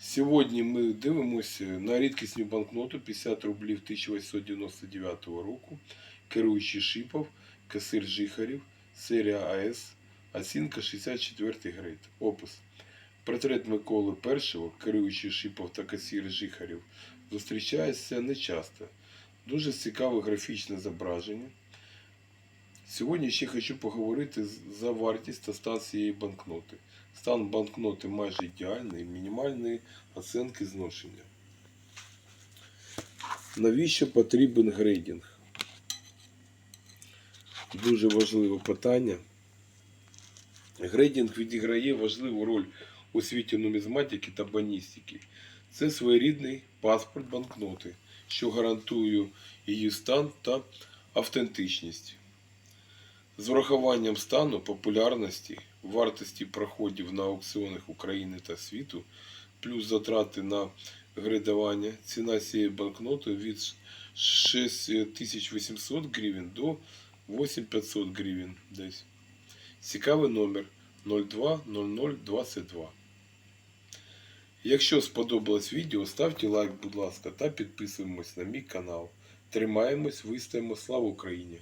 Сьогодні ми дивимося на рідкісну банкноту 50 рублів 1899 року, керуючий Шипов, касир Жихарів, серія АС, оцінка 64 грейд. Опис. Портрет Миколи І, керуючий Шипов та касир Жихарів, зустрічається нечасто. Дуже цікаве графічне зображення. Сьогодні ще хочу поговорити за вартість та стан цієї банкноти. Стан банкноти майже ідеальний, мінімальні оцінки зношення. Навіщо потрібен грейдинг? Дуже важливе питання. Грейдинг відіграє важливу роль у світі нумізматики та баністики. Це своєрідний паспорт банкноти, що гарантує її стан та автентичність. З врахуванням стану, популярності, вартості проходів на аукціонах України та світу, плюс затрати на грейдування, ціна цієї банкноти від 6800 гривень до 8500 гривень десь. Цікавий номер 020022. Якщо сподобалось відео, ставте лайк, будь ласка, та підписуємось на мій канал. Тримаємось, вистоїмо. Слава Україні!